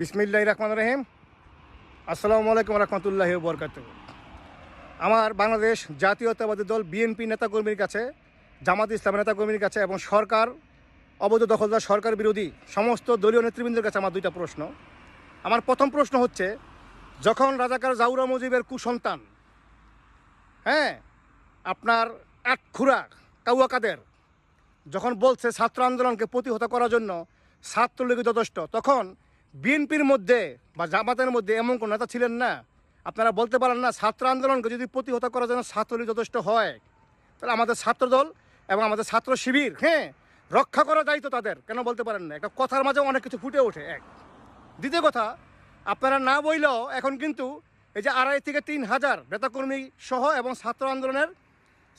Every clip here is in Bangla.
বিসমিল্লাহ রহমান রহিম। আসসালামু আলাইকুম রহমতুল্লাহ বরকাত আমার বাংলাদেশ জাতীয়তাবাদী দল বিএনপি নেতাকর্মীর কাছে, জামাত ইসলামের নেতাকর্মীর কাছে এবং সরকার, অবৈধ দখলদার সরকার বিরোধী সমস্ত দলীয় নেতৃবৃন্দের কাছে আমার দুইটা প্রশ্ন। আমার প্রথম প্রশ্ন হচ্ছে, যখন রাজাকার জাউরা মুজিবের কুসন্তান হ্যাঁ আপনার এক খুরা কাউয়া কাদের, যখন বলছে ছাত্র আন্দোলনকে প্রতিহত করার জন্য ছাত্রলীগ যথেষ্ট, তখন বিএনপির মধ্যে বা জামাতের মধ্যে এমন কোনো নেতা ছিলেন না। আপনারা বলতে পারেন না, ছাত্র আন্দোলনকে যদি প্রতিহত করার জন্য ছাত্রলীগ যথেষ্ট হয়, তাহলে আমাদের ছাত্রদল এবং আমাদের ছাত্র শিবির হ্যাঁ রক্ষা করার দায়িত্ব তাদের, কেন বলতে পারেন না? একটা কথার মাঝে অনেক কিছু ফুটে ওঠে, এক। দ্বিতীয় কথা, আপনারা না বইলেও এখন কিন্তু এই যে আড়াই থেকে তিন হাজার নেতাকর্মী সহ এবং ছাত্র আন্দোলনের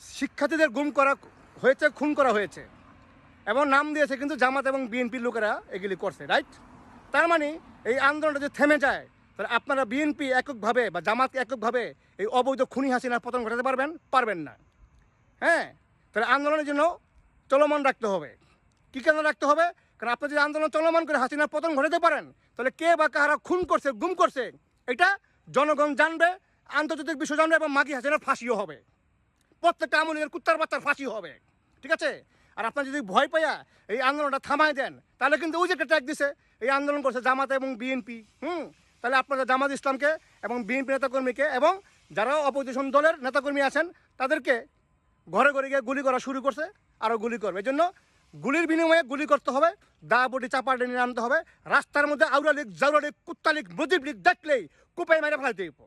শিক্ষার্থীদের গুম করা হয়েছে, খুন করা হয়েছে। এবং নাম দিয়েছে কিন্তু জামাত এবং বিএনপির লোকেরা এগুলি করছে, রাইট? তার মানে এই আন্দোলনটা যদি থেমে যায়, তাহলে আপনারা বিএনপি এককভাবে বা জামাত এককভাবে এই অবৈধ খুনি হাসিনার পতন ঘটাতে পারবেন পারবেন না। হ্যাঁ? তাহলে আন্দোলনের জন্য চলমান রাখতে হবে। কী কেন রাখতে হবে? কারণ আপনি যদি আন্দোলন চলমান করে হাসিনার পতন ঘটাতে পারেন, তাহলে কে বা কাহারা খুন করছে, গুম করছে, এটা জনগণ জানবে, আন্তর্জাতিক বিশ্ব জানবে এবং মাগি হাসিনার ফাঁসিও হবে। প্রত্যেকটা আমলের কুত্তার বাচ্চার ফাঁসি হবে। ঠিক আছে? আর আপনার যদি ভয় পাইয়া এই আন্দোলনটা থামায় দেন, তাহলে কিন্তু ওই যে একটা ট্যাগ দিছে এই আন্দোলন করছে জামাত এবং বিএনপি, হুম? তাহলে আপনারা জামাত ইসলামকে এবং বিএনপি নেতাকর্মীকে এবং যারা অপোজিশন দলের নেতাকর্মী আছেন, তাদেরকে ঘরে ঘরে গিয়ে গুলি করা শুরু করছে আরও গুলি করবে। এই জন্য গুলির বিনিময়ে গুলি করতে হবে, দা বটি চাপা টেনে আনতে হবে, রাস্তার মধ্যে আউরা লীগ জাউরা লীগ, কুত্তা লীগ, মুজিব লীগ দেখলেই কুপাই মেরে ফেলাইতে দেব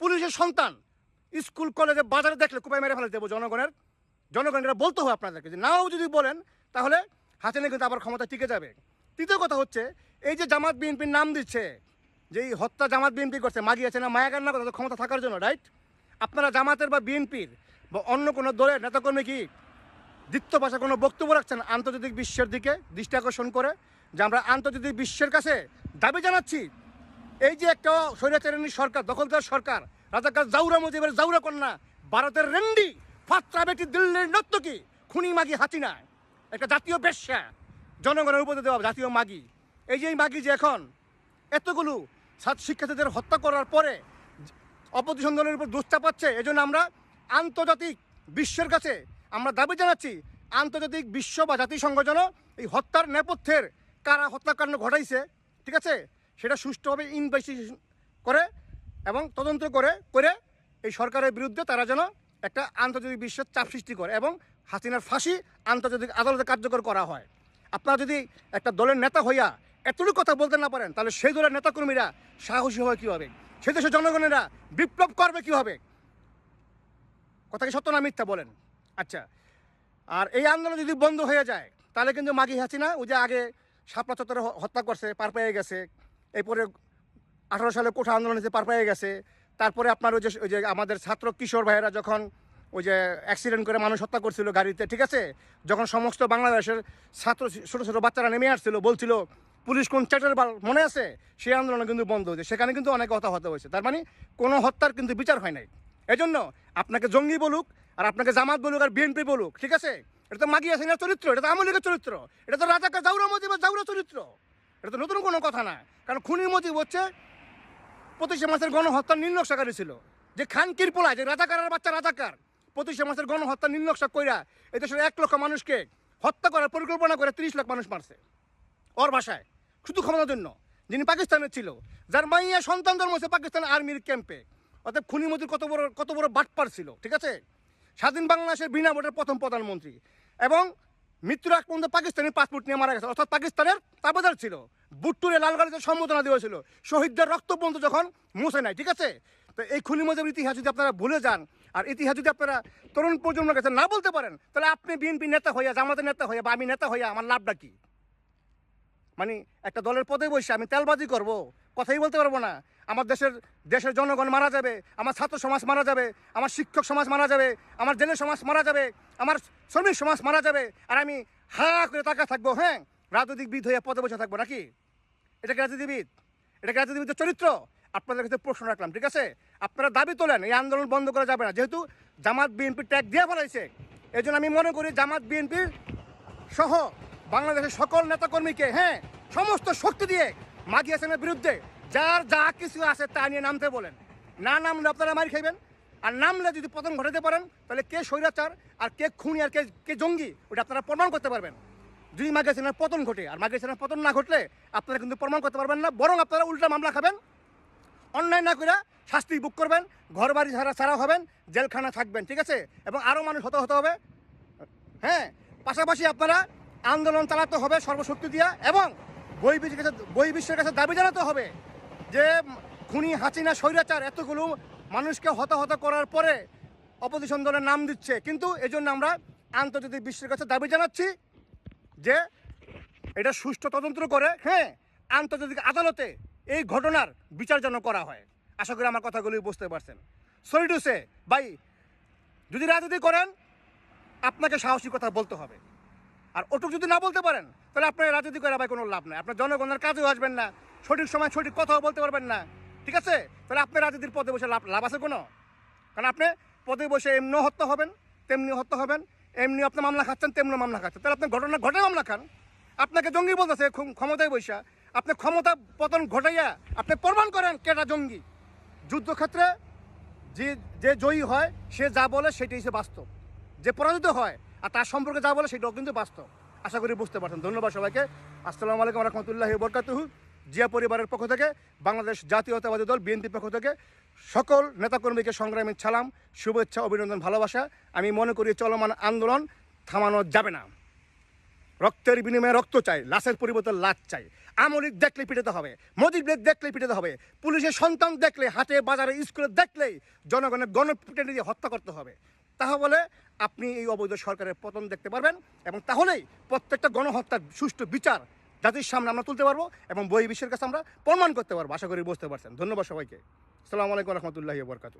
পুলিশের সন্তান, স্কুল, কলেজে, বাজারে দেখলে কুপাই মেরে ফেলাইতে দেবো জনগণের। জনগণের বলতে হবে আপনাদেরকে যে, নাও যদি বলেন, তাহলে হাসিনা কিন্তু আবার ক্ষমতা টিকে যাবে। তৃতীয় কথা হচ্ছে, এই যে জামাত বিএনপির নাম দিচ্ছে, যে এই হত্যা জামাত বিএনপি করছে মাগিয়েছে না মায়াগার না তাদের ক্ষমতা থাকার জন্য রাইট আপনারা জামাতের বা বিএনপির বা অন্য কোনো দলের নেতাকর্মী কি দ্বিতীয় ভাষা কোনো বক্তব্য রাখছেন আন্তর্জাতিক বিশ্বের দিকে দৃষ্টি আকর্ষণ করে, যে আমরা আন্তর্জাতিক বিশ্বের কাছে দাবি জানাচ্ছি? এই যে একটা স্বৈরাচারণী সরকার, দখলদার সরকার, রাজাকার জাউরা মুজিবের জাউরা কন্যা, ভারতের রেন্ডি, ফাত্রা বেটি দিল্লির নর্তকী, খুনি মাগি হাসিনা একটা জাতীয় বেশ্যা। জনগণের উপরে দেওয়া জাতীয় মাগি। এই যে মাগি যে এখন এতগুলো ছাত্র শিক্ষার্থীদের হত্যা করার পরে অপোজিশন দলের উপর দোষ চাপাচ্ছে, এজন্য আমরা আন্তর্জাতিক বিশ্বের কাছে আমরা দাবি জানাচ্ছি, আন্তর্জাতিক বিশ্ব বা জাতিসংঘ যেন এই হত্যার নেপথ্যের কারা হত্যাকাণ্ড ঘটাইছে, ঠিক আছে? সেটা সুষ্ঠুভাবে ইনভেস্টিগেশন করে এবং তদন্ত করে করে এই সরকারের বিরুদ্ধে তারা যেন একটা আন্তর্জাতিক বিশ্বের চাপ সৃষ্টি করে এবং হাসিনার ফাঁসি আন্তর্জাতিক আদালতে কার্যকর করা হয়। আপনারা যদি একটা দলের নেতা হইয়া এতটুকু কথা বলতে না পারেন, তাহলে সেই দলের নেতাকর্মীরা সাহসী হবে কীভাবে? সে দেশের জনগণেরা বিপ্লব করবে কীভাবে? কথা কি সত্য না মিথ্যা বলেন? আচ্ছা আর এই আন্দোলন যদি বন্ধ হয়ে যায়, তাহলে কিন্তু মাগি হাসিনা, ওই যে আগে শাপলা চত্বরে হত্যা করছে, পার পেয়ে গেছে, এরপরে আঠারো সালে কোঠা আন্দোলন হয়েছে, পার পেয়ে গেছে, তারপরে আপনার ওই যে ওই যে আমাদের ছাত্র কিশোর ভাইয়েরা যখন ওই যে অ্যাক্সিডেন্ট করে মানুষ হত্যা করছিল গাড়িতে, ঠিক আছে? যখন সমস্ত বাংলাদেশের ছাত্র, ছোটো ছোটো বাচ্চারা নেমে আসছিল, বলছিল, পুলিশ কোন চ্যাটের বাল মনে আছে? সেই আন্দোলন কিন্তু বন্ধ হয়েছে। সেখানে কিন্তু অনেক হতাহত হয়েছে। তার মানে কোনো হত্যার কিন্তু বিচার হয় নাই। এজন্য আপনাকে জঙ্গি বলুক, আর আপনাকে জামাত বলুক, আর বিএনপি বলুক, ঠিক আছে? এটা তো মাগি হাসিনার চরিত্র, এটা তো আওয়ামী লীগের চরিত্র, এটা তো রাজাকা জাউরা মজিবের জাউরা চরিত্র। এটা তো নতুন কোনো কথা না। কারণ খুনি মজিব হচ্ছে পঁচিশে মাসের গণহত্যার নির্নকশাকারী ছিল। যে খান কিরপোলা, যে রাজাকারের বাচ্চা রাজাকার পঁচিশে মাসের গণহত্যা নির্নকশা কইরা এই দেশের এক লক্ষ মানুষকে হত্যা করার পরিকল্পনা করে তিরিশ লাখ মানুষ মারছে। ওর ভাষায় শুধু ক্ষমতার জন্য। যিনি পাকিস্তানের ছিল, যার মাইয়া সন্তান জন্ম হয়েছে পাকিস্তান আর্মির ক্যাম্পে। অর্থাৎ খুনি মতির কত বড় কত বড় বাটপার ছিল, ঠিক আছে? স্বাধীন বাংলাদেশের বিনা ভোটের প্রথম প্রধানমন্ত্রী। এবং মৃত্যুর আগ পর্যন্ত পাকিস্তানের পাসপোর্ট নিয়ে মারা গেছে। অর্থাৎ পাকিস্তানের তাবেদার ছিল। বুট্টুরে লালগাড়িতে সম্বোধনা দেওয়া ছিল শহীদদের রক্ত পর্যন্ত যখন মুছে নাই ঠিক আছে? তো এই খুনি মজার ইতিহাস যদি আপনারা ভুলে যান আর ইতিহাস যদি আপনারা তরুণ প্রজন্মের কাছে না বলতে পারেন, তাহলে আপনি বিএনপি নেতা হইয়া, জামাতের নেতা হইয়া বা আমি নেতা হইয়া আমার লাভটা কি? মানে একটা দলের পদে বসে আমি তেলবাজি করব, কথাই বলতে পারব না। আমার দেশের দেশের জনগণ মারা যাবে, আমার ছাত্র সমাজ মারা যাবে, আমার শিক্ষক সমাজ মারা যাবে, আমার জেলে সমাজ মারা যাবে, আমার শ্রমিক সমাজ মারা যাবে, আর আমি হা করে তাকা থাকব হ্যাঁ? রাজনৈতিকবিদ হয়ে পদে বসে থাকব নাকি? এটা কি রাজনীতিবিদ? এটা কি রাজনীতিবিদের চরিত্র? আপনাদের কাছে প্রশ্ন রাখলাম, ঠিক আছে? আপনারা দাবি তোলেন, এই আন্দোলন বন্ধ করা যাবে না। যেহেতু জামাত বিএনপি ট্যাগ দিয়ে ফেলাইছে এই আমি মনে করি জামাত বিএনপির সহ বাংলাদেশের সকল নেতাকর্মীকে হ্যাঁ সমস্ত শক্তি দিয়ে মাগি হাসানের বিরুদ্ধে যার যা কিছু আছে তা নিয়ে নামতে বলেন। না নামলে আপনারা মারি খাইবেন, আর নামলে যদি পতন ঘটাতে পারেন, তাহলে কে স্বৈরাচার আর কে খুনি আর কে কে জঙ্গি, ওটা আপনারা প্রমাণ করতে পারবেন। যদি মাগি হাসানের পতন ঘটে, আর মাগি হাসানের পতন না ঘটলে আপনারা কিন্তু প্রমাণ করতে পারবেন না, বরং আপনারা উল্টা মামলা খাবেন অন্যায় না করে শাস্তি বুক করবেন ঘর বাড়ি ছাড়া ছাড়া হবেন, জেলখানা থাকবেন, ঠিক আছে? এবং আরও মানুষ হতে হতে হবে। হ্যাঁ? পাশাপাশি আপনারা আন্দোলন চালাতে হবে সর্বশক্তি দিয়া এবং বই বিশ্বের কাছে বই বিশ্বের কাছে দাবি জানাতে হবে যে, খুনি হাসিনা স্বৈরাচার এতগুলো মানুষকে হতাহত করার পরে অপোজিশন দলের নাম দিচ্ছে। কিন্তু এজন্য আমরা আন্তর্জাতিক বিশ্বের কাছে দাবি জানাচ্ছি যে, এটা সুষ্ঠু তদন্ত করে হ্যাঁ আন্তর্জাতিক আদালতে এই ঘটনার বিচার যেন করা হয়। আশা করি আমার কথাগুলি বুঝতে পারছেন। সরি টু সে ভাই, যদি রাজনীতি করেন, আপনাকে সাহসী কথা বলতে হবে। আর ওটুক যদি না বলতে পারেন, তাহলে আপনার রাজনীতি করে ভাই কোনো লাভ নাই। আপনার জনগণের কাজেও আসবেন না, সঠিক সময় সঠিক কথাও বলতে পারবেন না। ঠিক আছে? তাহলে আপনার রাজনীতির পদে বসে লাভ লাভ আছে কোনো? কারণ আপনি পদে বসে এমনিও হত্যা হবেন, তেমনিও হত্যা হবেন এমনি আপনি মামলা খাচ্ছেন তেমনি মামলা খাচ্ছেন। তাহলে আপনি ঘটনা ঘটে মামলা খান। আপনাকে জঙ্গি বলতেছে, ক্ষম- ক্ষমতায় বৈশা আপনি ক্ষমতা পতন ঘটাইয়া আপনি প্রমাণ করেন কেটা জঙ্গি। যুদ্ধক্ষেত্রে যে যে জয়ী হয়, সে যা বলে সেটাই সে বাস্তব। যে পরাজিত হয় আর তার সম্পর্কে যা বলে সেটাও কিন্তু বাস্তব। আশা করি বুঝতে পারছেন। ধন্যবাদ সবাইকে। আসসালামু আলাইকুম রহমতুল্লাহ বরকাতুহু। জিয়া পরিবারের পক্ষ থেকে, বাংলাদেশ জাতীয়তাবাদী দল বিএনপির পক্ষ থেকে সকল নেতাকর্মীকে সংগ্রামী ছালাম শুভেচ্ছা, অভিনন্দন, ভালোবাসা। আমি মনে করি চলমান আন্দোলন থামানো যাবে না। রক্তের বিনিময়ে রক্ত চাই, লাশের পরিবর্তে লাশ চাই। আমলিক দেখলে পিটাতে হবে মোদির দেখলে পিটাতে হবে, পুলিশের সন্তান দেখলে, হাটে, বাজারে, স্কুলে দেখলেই জনগণের গণপিটানি দিয়ে হত্যা করতে হবে। তাহলে আপনি এই অবৈধ সরকারের পতন দেখতে পারবেন এবং তাহলেই প্রত্যেকটা গণহত্যার সুষ্ঠু বিচার জাতির সামনে আমরা তুলতে পারব এবং বই বিশ্বের কাছে আমরা প্রমাণ করতে পারব। আশা করি বুঝতে পারছেন। ধন্যবাদ সবাইকে। আসসালামু আলাইকুম রহমতুল্লাহি বরকাত